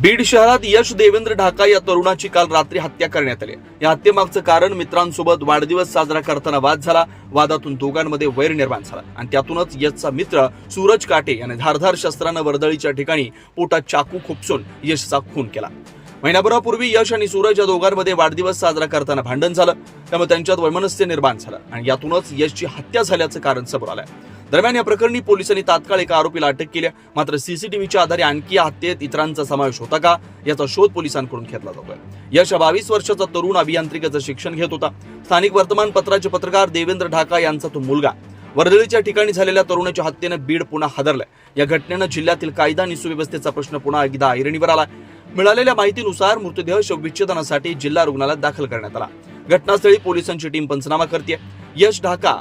बीड शहरात यश देवेंद्र ढाका या तरुणाची काल रात्री हत्या करण्यात आली. या हत्येमागचं कारण मित्रांसोबत वाढदिवस साजरा करताना वाद झाला. वादातून दोघांमध्ये वैर निर्माण झाला आणि त्यातूनच यशचा मित्र सूरज काटे याने धारधार शस्त्रानं वर्दळीच्या ठिकाणी पोटात चाकू खुपसून यशचा खून केला. महिनाभरापूर्वी यश आणि सूरज या दोघांमध्ये वाढदिवस साजरा करताना भांडण झालं. त्यामुळे त्यांच्यात वैमनस्य निर्माण झालं आणि यातूनच यशची हत्या झाल्याचं कारण समोर आलंय. दरम्यान या प्रकरणी पोलिसांनी तात्काळ एका आरोपीला अटक केली मात्र सीसीटीव्हीच्या आधारे आणखी या हत्येत इतरांचा समावेश होता का याचा शोध पोलिसांकडून घेतला जातोय. यश बावीस वर्षाचा तरुण अभियांत्रिकीचं शिक्षण घेत होता. स्थानिक वर्तमानपत्राचे पत्रकार देवेंद्र ढाका यांचा तो मुलगा. वर्दळीच्या ठिकाणी झालेल्या तरुणाच्या हत्येनं बीड पुन्हा हादरलंय. या घटनेनं जिल्ह्यातील कायदा आणि सुव्यवस्थेचा प्रश्न पुन्हा एकदा ऐरणीवर आला मिळालेल्या माहितीनुसार मृतदेह शवविच्छेदनासाठी जिल्हा रुग्णालयात दाखल करण्यात आला. घटनास्थळी पोलिसांची टीम पंचनामा करते यश ढाका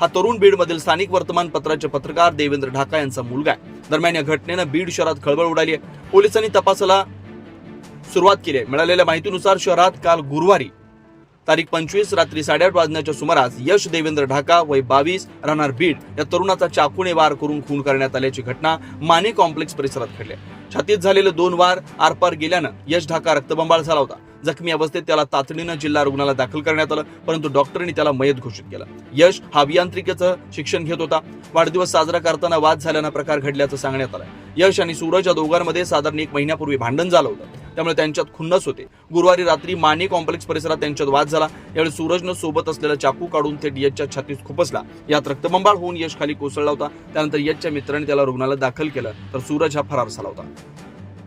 हा तरुण बीडमधील स्थानिक वर्तमानपत्राचे पत्रकार देवेंद्र ढाका यांचा मुलगा आहे. दरम्यान या घटनेनं बीड शहरात खळबळ उडाली आहे. पोलिसांनी तपासाला सुरुवात केली आहे. मिळालेल्या माहितीनुसार शहरात काल गुरुवारी तारीख पंचवीस रात्री साडेआठ वाजण्याच्या सुमारास यश देवेंद्र ढाका वय बावीस राहणार बीड या तरुणाचा चाकूने वार करून खून करण्यात आल्याची घटना माने कॉम्प्लेक्स परिसरात घडली. छातीत झालेले दोन वार आरपार गेल्यानं यश ढाका रक्तबंबाळ झाला होता. जखमी अवस्थेत त्याला तातडीनं जिल्हा रुग्णालयात दाखल करण्यात आलं परंतु डॉक्टरांनी त्याला मयत घोषित केलं. यश हा अभियांत्रिकेचं शिक्षण घेत होता. वाढदिवस साजरा करताना वाद झाल्यानं प्रकार घडल्याचं सांगण्यात आलं. यश आणि सूरज या दोघांमध्ये साधारण एक महिन्यापूर्वी भांडण झालं होतं. त्यामुळे त्यांच्यात खुन्नस होते. गुरुवारी रात्री माने कॉम्प्लेक्स परिसरात त्यांच्यात वाद झाला. यावेळी सूरजनं सोबत असलेला चाकू काढून थेट यशच्या छातीत खुपसला. यात रक्तबंबाळ होऊन यश खाली कोसळला होता. त्यानंतर यशच्या मित्राने त्याला रुग्णालयात दाखल केलं. तर सूरज हा फरार झाला होता.